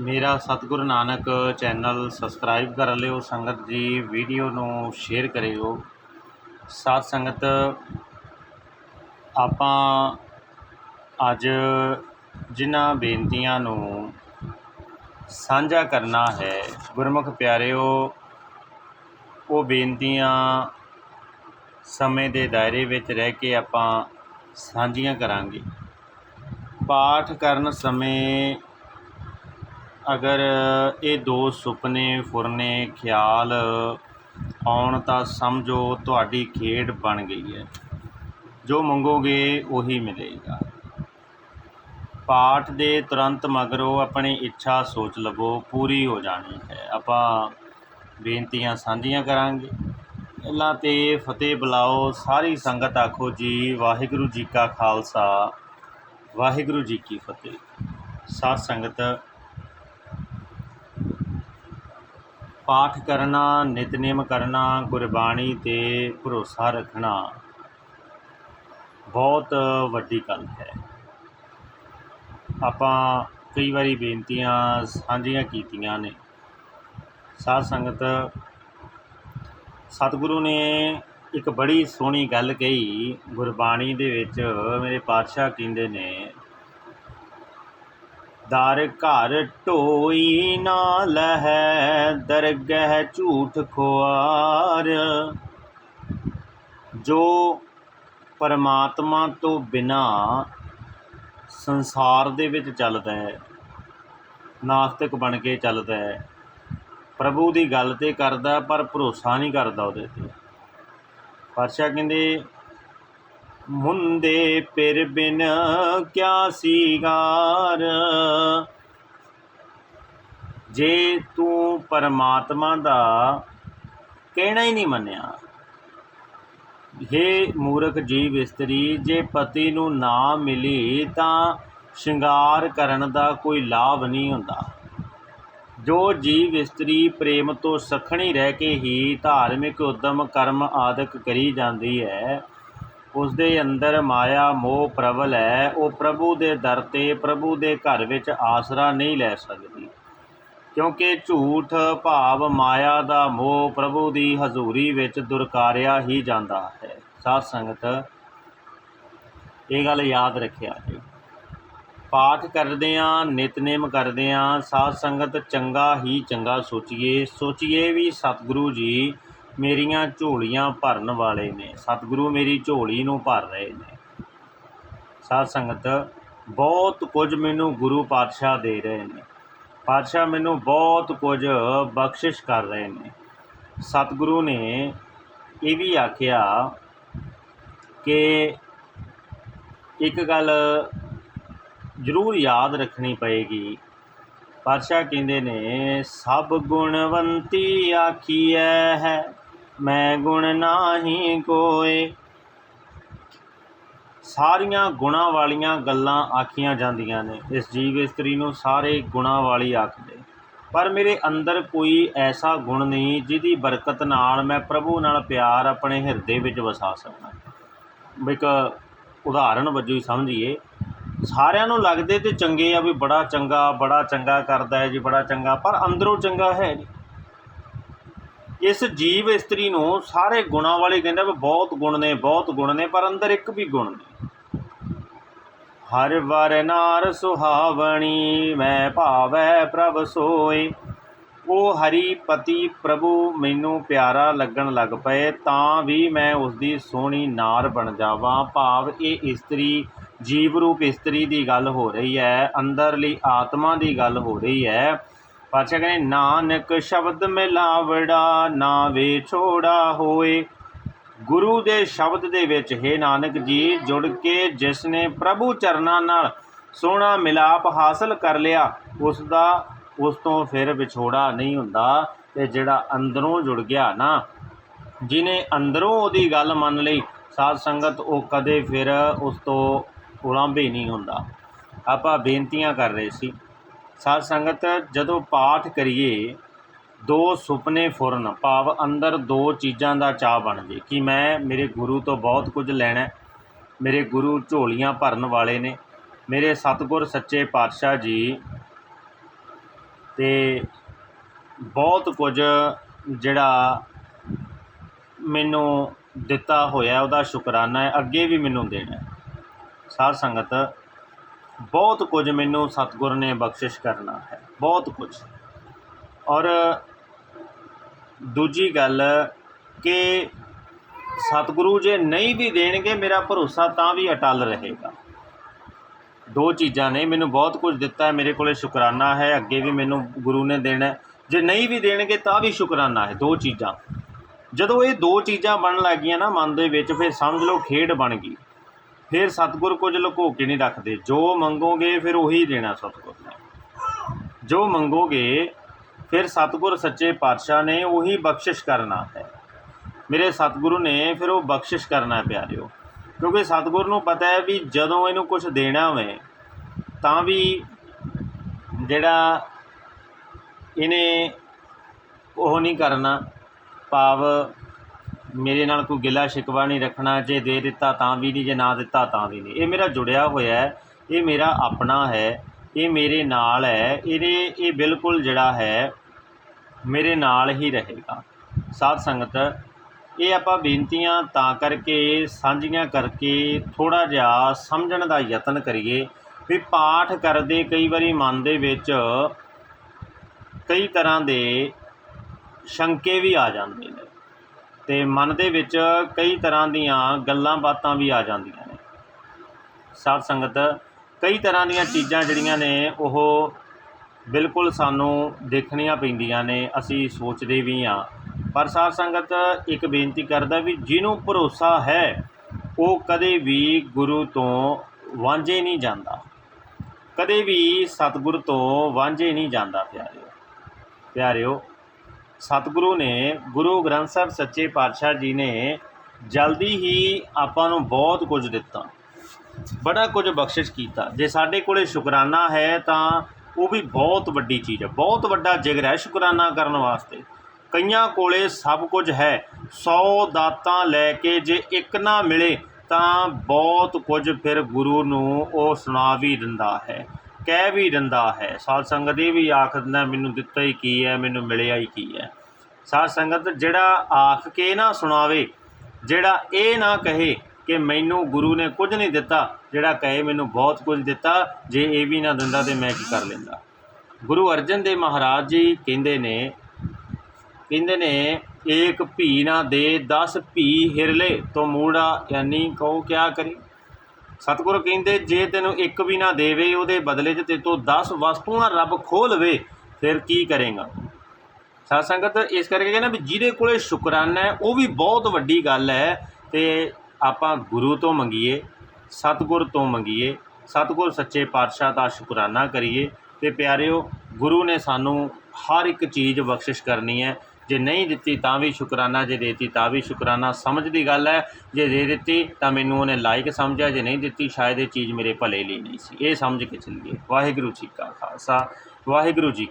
ਮੇਰਾ ਸਤਿਗੁਰੂ Nanak channel subscribe ਕਰ ਲਿਓ, ਸੰਗਤ ਜੀ ਵੀਡੀਓ ਨੂੰ ਸ਼ੇਅਰ ਕਰਿਓ। ਸਾਧ ਸੰਗਤ, ਆਪਾਂ ਅੱਜ ਜਿਨ੍ਹਾਂ ਬੇਨਤੀਆਂ ਨੂੰ ਸਾਂਝਾ ਕਰਨਾ ਹੈ, ਗੁਰਮੁਖ ਪਿਆਰਿਓ, ਉਹ ਬੇਨਤੀਆਂ ਸਮੇਂ ਦੇ ਦਾਇਰੇ ਵਿੱਚ ਰਹਿ ਕੇ ਆਪਾਂ ਸਾਂਝੀਆਂ ਕਰਾਂਗੇ। ਪਾਠ ਕਰਨ ਸਮੇਂ ਅਗਰ ਇਹ ਦੋ ਸੁਪਨੇ, ਫੁਰਨੇ, ਖਿਆਲ ਆਉਣ ਤਾਂ ਸਮਝੋ ਤੁਹਾਡੀ ਖੇਡ ਬਣ ਗਈ ਹੈ। ਜੋ ਮੰਗੋਗੇ ਉਹੀ ਮਿਲੇਗਾ। ਪਾਠ ਦੇ ਤੁਰੰਤ ਮਗਰੋਂ ਆਪਣੀ ਇੱਛਾ ਸੋਚ ਲਵੋ, ਪੂਰੀ ਹੋ ਜਾਣੀ ਹੈ। ਆਪਾਂ ਬੇਨਤੀਆਂ ਸਾਂਝੀਆਂ ਕਰਾਂਗੇ। ਪਹਿਲਾਂ ਤੇ ਫਤਿਹ ਬੁਲਾਓ, ਸਾਰੀ ਸੰਗਤ ਆਖੋ ਜੀ, ਵਾਹਿਗੁਰੂ ਜੀ ਕਾ ਖਾਲਸਾ, ਵਾਹਿਗੁਰੂ ਜੀ ਕੀ ਫਤਿਹ। ਸਾਧ ਸੰਗਤ ਪਾਠ ਕਰਨਾ, ਨਿਤਨੇਮ ਕਰਨਾ, ਗੁਰਬਾਣੀ ਤੇ ਭਰੋਸਾ ਰੱਖਣਾ ਬਹੁਤ ਵੱਡੀ ਗੱਲ ਹੈ। ਆਪਾਂ ਕਈ ਵਾਰੀ ਬੇਨਤੀਆਂ ਸਾਂਝੀਆਂ ਕੀਤੀਆਂ ਨੇ। ਸਾਧ ਸੰਗਤ, ਸਤਿਗੁਰੂ ਨੇ ਇੱਕ ਬੜੀ ਸੋਹਣੀ ਗੱਲ ਕਹੀ, ਗੁਰਬਾਣੀ ਦੇ ਵਿੱਚ ਮੇਰੇ ਪਾਤਸ਼ਾਹ ਕਹਿੰਦੇ ਨੇ ਦਰ ਘਰ ਢੋਈ ਨਾ ਲਹੈ, ਦਰਗਹਿ ਝੂਠ ਖੁਆਰ। ਜੋ ਪਰਮਾਤਮਾ ਤੋਂ ਬਿਨਾ ਸੰਸਾਰ ਦੇ ਵਿੱਚ ਚੱਲਦਾ ਹੈ, ਨਾਸਤਿਕ ਬਣ ਕੇ ਚੱਲਦਾ ਹੈ, ਪ੍ਰਭੂ ਦੀ ਗੱਲ ਤੇ ਕਰਦਾ ਪਰ ਭਰੋਸਾ ਨਹੀਂ ਕਰਦਾ ਉਹਦੇ ਤੇ। ਪਾਤਸ਼ਾਹ ਕਹਿੰਦੇ ਮੁੰਦੇ ਪਿਰ ਬਿਨ ਕਿਆ ਸੀਗਾਰ? ਜੇ ਤੂੰ ਪਰਮਾਤਮਾ ਦਾ ਕਹਿਣਾ ਹੀ ਨਹੀਂ ਮੰਨਿਆ हे ਮੂਰਖ ਜੀਵ ਇਸਤਰੀ, ਜੇ ਪਤੀ ਨੂੰ ਨਾ ਮਿਲੀ ਤਾਂ ਸ਼ਿੰਗਾਰ ਕਰਨ ਦਾ ਕੋਈ ਲਾਭ ਨਹੀਂ ਹੁੰਦਾ। ਜੋ ਜੀਵ ਇਸਤਰੀ ਪ੍ਰੇਮ ਤੋਂ ਸਖਣੀ ਰਹਿ ਕੇ ਹੀ ਧਾਰਮਿਕ, ਉਦਮ, ਕਰਮ ਆਦਿਕ ਕਰੀ ਜਾਂਦੀ ਹੈ ਉਸ ਦੇ ਅੰਦਰ ਮਾਇਆ, ਮੋਹ ਪ੍ਰਬਲ ਹੈ। ਉਹ ਪ੍ਰਭੂ ਦੇ ਦਰ ਤੇ ਪ੍ਰਭੂ ਦੇ ਘਰ ਵਿੱਚ ਆਸਰਾ ਨਹੀਂ ਲੈ ਸਕਦੀ। ਕਿਉਂਕਿ ਝੂਠ, ਭਾਵ, ਮਾਇਆ ਦਾ ਮੋਹ ਪ੍ਰਭੂ ਦੀ ਹਜ਼ੂਰੀ ਵਿੱਚ ਦੁਰਕਾਰਿਆ ਹੀ ਜਾਂਦਾ ਹੈ। ਸਾਧ ਸੰਗਤ, ਇਹ ਗੱਲ ਯਾਦ ਰੱਖਿਆ ਜੀ। ਪਾਠ ਕਰਦੇ ਆਂ ਨਿਤਨੇਮ ਕਰਦੇ ਆਂ ਸਾਧ ਸੰਗਤ ਚੰਗਾ ਹੀ ਚੰਗਾ ਸੋਚੀਏ। ਸੋਚੀਏ ਵੀ ਸਤਿਗੁਰੂ ਜੀ ਮੇਰੀਆਂ ਝੋਲੀਆਂ ਭਰਨ ਵਾਲੇ ਨੇ। ਸਤਿਗੁਰੂ ਮੇਰੀ ਝੋਲੀ ਨੂੰ ਭਰ ਰਹੇ ਨੇ। ਸਾਧ ਸੰਗਤ, ਬਹੁਤ ਕੁਝ ਮੈਨੂੰ ਗੁਰੂ ਪਾਤਸ਼ਾਹ ਦੇ ਰਹੇ ਨੇ। ਪਾਤਸ਼ਾਹ ਮੈਨੂੰ ਬਹੁਤ ਕੁਝ ਬਖਸ਼ਿਸ਼ ਕਰ ਰਹੇ ਨੇ। ਸਤਿਗੁਰੂ ਨੇ ਇਹ ਵੀ ਆਖਿਆ ਕਿ ਇੱਕ ਗੱਲ ਜ਼ਰੂਰ ਯਾਦ ਰੱਖਣੀ ਪਏਗੀ। ਪਾਤਸ਼ਾਹ ਕਹਿੰਦੇ ਨੇ, ਸਭ ਗੁਣਵੰਤੀ ਆਖੀਐ ਹੈ। ਮੈਂ ਗੁਣ ਨਾਹੀ ਕੋਏ। ਸਾਰੀਆਂ ਗੁਣਾਂ ਵਾਲੀਆਂ ਗੱਲਾਂ ਆਖੀਆਂ ਜਾਂਦੀਆਂ ਨੇ। ਇਸ ਜੀਵ ਇਸਤਰੀ ਨੂੰ ਸਾਰੇ ਗੁਣਾਂ ਵਾਲੀ ਆਖਦੇ। ਪਰ ਮੇਰੇ ਅੰਦਰ ਕੋਈ ਐਸਾ ਗੁਣ ਨਹੀਂ ਜਿਹਦੀ ਬਰਕਤ ਨਾਲ ਮੈਂ ਪ੍ਰਭੂ ਨਾਲ ਪਿਆਰ ਆਪਣੇ ਹਿਰਦੇ ਵਿੱਚ ਵਸਾ ਸਕਾਂ। ਇੱਕ ਉਦਾਹਰਣ ਵਜੋਂ ਹੀ ਸਮਝੀਏ। ਸਾਰਿਆਂ ਨੂੰ ਲੱਗਦੇ ਤੇ ਚੰਗੇ ਆ ਵੀ ਬੜਾ ਚੰਗਾ ਬੜਾ ਚੰਗਾ ਕਰਦਾ ਹੈ ਜੀ, ਬੜਾ ਚੰਗਾ, ਪਰ ਅੰਦਰੋਂ ਚੰਗਾ ਹੈ ਨਹੀਂ। ਇਸ ਜੀਵ ਇਸਤਰੀ ਨੂੰ ਸਾਰੇ ਗੁਣਾਂ ਵਾਲੇ ਕਹਿੰਦੇ ਵੀ ਬਹੁਤ ਗੁਣ ਨੇ, ਬਹੁਤ ਗੁਣ ਨੇ, ਪਰ ਅੰਦਰ ਇੱਕ ਵੀ ਗੁਣ ਨਹੀਂ। ਹਰ ਵਰ ਨਾਰ ਸੁਹਾਵਣੀ, ਮੈਂ ਭਾਵੈ ਪ੍ਰਭ ਸੋਈ ਉਹ ਹਰੀ ਪਤੀ ਪ੍ਰਭੂ, ਮੈਨੂੰ ਪਿਆਰਾ ਲੱਗਣ ਲੱਗ ਪਏ, ਤਾਂ ਵੀ ਮੈਂ ਉਸ ਦੀ ਸੋਹਣੀ ਨਾਰ ਬਣ ਜਾਵਾਂ। ਭਾਵ ਇਹ ਇਸਤਰੀ ਜੀਵ ਰੂਪ ਇਸਤਰੀ ਦੀ ਗੱਲ ਹੋ ਰਹੀ ਹੈ, ਅੰਦਰਲੀ ਆਤਮਾ ਦੀ ਗੱਲ ਹੋ ਰਹੀ ਹੈ। ਪਾਤਸ਼ਾਹ ਕਹਿੰਦੇ, ਨਾਨਕ ਸ਼ਬਦ ਮਿਲਾਵੜਾ ਨਾ ਵੇ ਛੋੜਾ ਹੋਏ। ਗੁਰੂ ਦੇ ਸ਼ਬਦ ਦੇ ਵਿੱਚ, ਹੈ ਨਾਨਕ ਜੀ, ਜੁੜ ਕੇ ਜਿਸ ਨੇ ਪ੍ਰਭੂ ਚਰਨਾਂ ਨਾਲ ਸੋਹਣਾ ਮਿਲਾਪ ਹਾਸਲ ਕਰ ਲਿਆ ਉਸ ਦਾ ਉਸ ਤੋਂ ਫਿਰ ਵਿਛੋੜਾ ਨਹੀਂ ਹੁੰਦਾ ਤੇ ਜਿਹੜਾ ਅੰਦਰੋਂ ਜੁੜ ਗਿਆ ਨਾ, ਜਿਨੇ ਅੰਦਰੋਂ ਉਹਦੀ ਗੱਲ ਮੰਨ ਲਈ, ਸਾਧ ਸੰਗਤ ਉਹ ਕਦੇ ਫਿਰ ਉਸ ਤੋਂ ਉਲਾਂਭੇ ਨਹੀਂ ਹੁੰਦਾ। ਆਪਾਂ ਬੇਨਤੀਆਂ ਕਰ ਰਹੇ ਸੀ ਸਾਧ ਸੰਗਤ, ਜਦੋਂ ਪਾਠ ਕਰੀਏ, ਦੋ ਸੁਪਨੇ ਫੁਰਨ, ਭਾਵ ਅੰਦਰ ਦੋ ਚੀਜ਼ਾਂ ਦਾ ਚਾਹ ਬਣ ਜੇ ਕਿ ਮੈਂ, ਮੇਰੇ ਗੁਰੂ ਤੋਂ ਬਹੁਤ ਕੁਝ ਲੈਣਾ ਮੇਰੇ ਗੁਰੂ ਝੋਲੀਆਂ ਭਰਨ ਵਾਲੇ ਨੇ, ਮੇਰੇ ਸਤਿਗੁਰ ਸੱਚੇ ਪਾਤਸ਼ਾਹ ਜੀ ਅਤੇ ਬਹੁਤ ਕੁਝ ਜਿਹੜਾ ਮੈਨੂੰ ਦਿੱਤਾ ਹੋਇਆ ਉਹਦਾ ਸ਼ੁਕਰਾਨਾ ਹੈ, ਅੱਗੇ ਵੀ ਮੈਨੂੰ ਦੇਣਾ ਹੈ। ਸਾਧ ਸੰਗਤ ਬਹੁਤ ਕੁਝ ਮੈਨੂੰ ਸਤਿਗੁਰ ਨੇ ਬਖਸ਼ਿਸ਼ ਕਰਨਾ ਹੈ, ਬਹੁਤ ਕੁਝ। ਔਰ ਦੂਜੀ ਗੱਲ ਕਿ ਸਤਿਗੁਰੂ ਜੇ ਨਹੀਂ ਵੀ ਦੇਣਗੇ ਮੇਰਾ ਭਰੋਸਾ ਤਾਂ ਵੀ ਅਟਲ ਰਹੇਗਾ। ਦੋ ਚੀਜ਼ਾਂ ਨੇ, ਮੈਨੂੰ ਬਹੁਤ ਕੁਝ ਦਿੱਤਾ ਹੈ, ਮੇਰੇ ਕੋਲੇ ਸ਼ੁਕਰਾਨਾ ਹੈ, ਅੱਗੇ ਵੀ ਮੈਨੂੰ ਗੁਰੂ ਨੇ ਦੇਣਾ ਜੇ ਨਹੀਂ ਵੀ ਦੇਣਗੇ ਤਾਂ ਵੀ ਸ਼ੁਕਰਾਨਾ ਹੈ, ਦੋ ਚੀਜ਼ਾਂ। ਜਦੋਂ ਇਹ ਦੋ ਚੀਜ਼ਾਂ ਬਣਨ ਲੱਗੀਆਂ ਨਾ ਮਨ ਦੇ ਵਿੱਚ, ਫਿਰ ਸਮਝ ਲਓ ਖੇਡ ਬਣ ਗਈ। ਫਿਰ ਸਤਿਗੁਰ ਕੁਝ ਲੁਕੋ ਕੇ ਨਹੀਂ ਰੱਖਦੇ। ਜੋ ਮੰਗੋਗੇ ਫਿਰ ਉਹੀ ਦੇਣਾ ਸਤਿਗੁਰ ਨੇ। ਜੋ ਮੰਗੋਗੇ ਫਿਰ ਸਤਿਗੁਰ ਸੱਚੇ ਪਾਤਸ਼ਾਹ ਨੇ ਉਹੀ ਬਖਸ਼ਿਸ਼ ਕਰਨਾ ਹੈ। ਮੇਰੇ ਸਤਿਗੁਰੂ ਨੇ ਫਿਰ ਉਹ ਬਖਸ਼ਿਸ਼ ਕਰਨਾ ਹੈ, ਪਿਆਰਿਓ। ਕਿਉਂਕਿ ਸਤਿਗੁਰ ਨੂੰ ਪਤਾ ਹੈ ਵੀ ਜਦੋਂ ਇਹਨੂੰ ਕੁਝ ਦੇਣਾ ਹੋਵੇ, ਤਾਂ ਵੀ ਜਿਹੜਾ ਇਹਨੇ ਉਹ ਨਹੀਂ ਕਰਨਾ, ਭਾਵ ਮੇਰੇ ਨਾਲ ਕੋਈ ਗਿਲਾ ਸ਼ਿਕਵਾ ਨਹੀਂ ਰੱਖਣਾ, ਜੇ ਦੇ ਦਿੱਤਾ ਤਾਂ ਵੀ ਨਹੀਂ, ਜੇ ਨਾ ਦਿੱਤਾ ਤਾਂ ਵੀ ਨਹੀਂ। ਇਹ ਮੇਰਾ ਜੁੜਿਆ ਹੋਇਆ ਹੈ, ਇਹ ਮੇਰਾ ਆਪਣਾ ਹੈ, ਇਹ ਮੇਰੇ ਨਾਲ ਹੈ, ਇਹਦੇ, ਇਹ ਬਿਲਕੁਲ ਜਿਹੜਾ ਹੈ, ਮੇਰੇ ਨਾਲ ਹੀ ਰਹੇਗਾ। ਸਾਧ ਸੰਗਤ, ਇਹ ਆਪਾਂ ਬੇਨਤੀਆਂ ਤਾਂ ਕਰਕੇ, ਸਾਂਝੀਆਂ ਕਰਕੇ ਥੋੜਾ ਜਿਹਾ ਸਮਝਣ ਦਾ ਯਤਨ ਕਰੀਏ ਵੀ ਪਾਠ ਕਰਦੇ ਕਈ ਵਾਰੀ ਮਨ ਦੇ ਵਿੱਚ ਕਈ ਤਰ੍ਹਾਂ ਦੇ ਸ਼ੰਕੇ ਵੀ ਆ ਜਾਂਦੇ ਨੇ। ਤੇ ਮਨ ਦੇ ਵਿੱਚ ਕਈ ਤਰ੍ਹਾਂ ਦੀਆਂ ਗੱਲਾਂ ਬਾਤਾਂ ਵੀ ਆ ਜਾਂਦੀਆਂ ਨੇ। ਸਾਧ ਸੰਗਤ, ਕਈ ਤਰ੍ਹਾਂ ਦੀਆਂ ਚੀਜ਼ਾਂ ਜਿਹੜੀਆਂ ਨੇ ਉਹ ਬਿਲਕੁਲ ਸਾਨੂੰ ਦੇਖਣੀਆਂ ਪੈਂਦੀਆਂ ਨੇ, ਅਸੀਂ ਸੋਚਦੇ ਵੀ ਹਾਂ। ਪਰ ਸਾਧ ਸੰਗਤ ਇੱਕ ਬੇਨਤੀ ਕਰਦਾ ਵੀ ਜਿਹਨੂੰ ਭਰੋਸਾ ਹੈ, ਉਹ ਕਦੇ ਵੀ ਗੁਰੂ ਤੋਂ ਵਾਂਝੇ ਨਹੀਂ ਜਾਂਦਾ। ਕਦੇ ਵੀ ਸਤਿਗੁਰ ਤੋਂ ਵਾਂਝੇ ਨਹੀਂ ਜਾਂਦਾ, ਪਿਆਰਿਓ। ਪਿਆਰਿਓ ਸਤਿਗੁਰੂ ਨੇ, ਗੁਰੂ ਗ੍ਰੰਥ ਸਾਹਿਬ ਸੱਚੇ ਪਾਤਸ਼ਾਹ ਜੀ ਨੇ ਜਲਦੀ ਹੀ ਆਪਾਂ ਨੂੰ ਬਹੁਤ ਕੁਝ ਦਿੱਤਾ। ਬੜਾ ਕੁਝ ਬਖਸ਼ਿਸ਼ ਕੀਤਾ। ਜੇ ਸਾਡੇ ਕੋਲੇ ਸ਼ੁਕਰਾਨਾ ਹੈ ਤਾਂ ਉਹ ਵੀ ਬਹੁਤ ਵੱਡੀ ਚੀਜ਼ ਹੈ। ਬਹੁਤ ਵੱਡਾ ਜਿਗਰ ਹੈ ਸ਼ੁਕਰਾਨਾ ਕਰਨ ਵਾਸਤੇ। ਕਈਆਂ ਕੋਲੇ ਸਭ ਕੁਝ ਹੈ। 100 ਦਾਤਾਂ ਲੈ ਕੇ ਜੇ ਇੱਕ ਨਾ ਮਿਲੇ ਤਾਂ ਬਹੁਤ ਕੁਝ ਫਿਰ ਗੁਰੂ ਨੂੰ ਉਹ ਸੁਣਾ ਵੀ ਦਿੰਦਾ ਹੈ। ਕਹਿ ਵੀ ਦਿੰਦਾ ਹੈ, ਸਾਧ ਸੰਗਤ ਇਹ ਵੀ ਆਖ ਦਿੰਦਾ, ਮੈਨੂੰ ਦਿੱਤਾ ਹੀ ਕੀ ਹੈ, ਮੈਨੂੰ ਮਿਲਿਆ ਹੀ ਕੀ ਹੈ? ਸਾਧ ਸੰਗਤ ਜਿਹੜਾ ਆਖ ਕੇ ਨਾ ਸੁਣਾਵੇ, ਜਿਹੜਾ ਇਹ ਨਾ ਕਹੇ ਕਿ ਮੈਨੂੰ ਗੁਰੂ ਨੇ ਕੁਝ ਨਹੀਂ ਦਿੱਤਾ, ਜਿਹੜਾ ਕਹੇ ਮੈਨੂੰ ਬਹੁਤ ਕੁਝ ਦਿੱਤਾ, ਜੇ ਇਹ ਵੀ ਨਾ ਦਿੰਦਾ ਤੇ ਮੈਂ ਕੀ ਕਰ ਲੈਂਦਾ? ਗੁਰੂ ਅਰਜਨ ਦੇਵ ਮਹਾਰਾਜ ਜੀ ਕਹਿੰਦੇ ਨੇ ਕਹਿੰਦੇ ਨੇ, ਏਕ ਭੀ ਨਾ ਦੇ 10 ਭੀ ਹਿਰਲੇ, ਤੋਂ ਮੂੜਾ ਯਾਨੀ ਕਹੋ ਕਿਆ ਕਰੀ ਸਤਿਗੁਰੂ ਕਹਿੰਦੇ, ਜੇ ਤੈਨੂੰ ਇੱਕ ਵੀ ਨਾ ਦੇਵੇ, ਉਹਦੇ ਬਦਲੇ 'ਚ ਤੇ ਤੋਂ 10 ਵਸਤੂਆਂ ਰੱਬ ਖੋਹ ਲਵੇ ਫਿਰ ਕੀ ਕਰੇਗਾ? ਸਾਧ ਸੰਗਤ, ਇਸ ਕਰਕੇ ਕਹਿੰਦਾ ਵੀ ਜਿਹਦੇ ਕੋਲੇ ਸ਼ੁਕਰਾਨਾ ਹੈ, ਉਹ ਵੀ ਬਹੁਤ ਵੱਡੀ ਗੱਲ ਹੈ, ਤੇ ਆਪਾਂ ਗੁਰੂ ਤੋਂ ਮੰਗੀਏ, ਸਤਿਗੁਰ ਤੋਂ ਮੰਗੀਏ, ਸਤਿਗੁਰ ਸੱਚੇ ਪਾਤਸ਼ਾਹ ਦਾ ਸ਼ੁਕਰਾਨਾ ਕਰੀਏ, ਤੇ ਪਿਆਰਿਓ, ਗੁਰੂ ਨੇ ਸਾਨੂੰ ਹਰ ਇੱਕ ਚੀਜ਼ ਬਖਸ਼ਿਸ਼ ਕਰਨੀ ਹੈ ਜੇ ਨਹੀਂ ਦਿੱਤੀ ਤਾਂ ਵੀ ਸ਼ੁਕਰਾਨਾ, ਜੇ ਦੇਤੀ ਤਾਂ ਵੀ ਸ਼ੁਕਰਾਨਾ। ਸਮਝ ਦੀ ਗੱਲ ਹੈ, ਜੇ ਦੇ ਦਿੱਤੀ ਤਾਂ ਮੈਨੂੰ ਉਹਨੇ ਲਾਇਕ ਸਮਝਿਆ, ਜੇ ਨਹੀਂ ਦਿੱਤੀ ਸ਼ਾਇਦ ਇਹ ਚੀਜ਼ ਮੇਰੇ ਭਲੇ ਲਈ ਨਹੀਂ ਸੀ। ਇਹ ਸਮਝ ਕੇ ਚੱਲੀਏ। ਵਾਹਿਗੁਰੂ ਜੀ ਕਾ ਖਾਲਸਾ, ਵਾਹਿਗੁਰੂ ਜੀ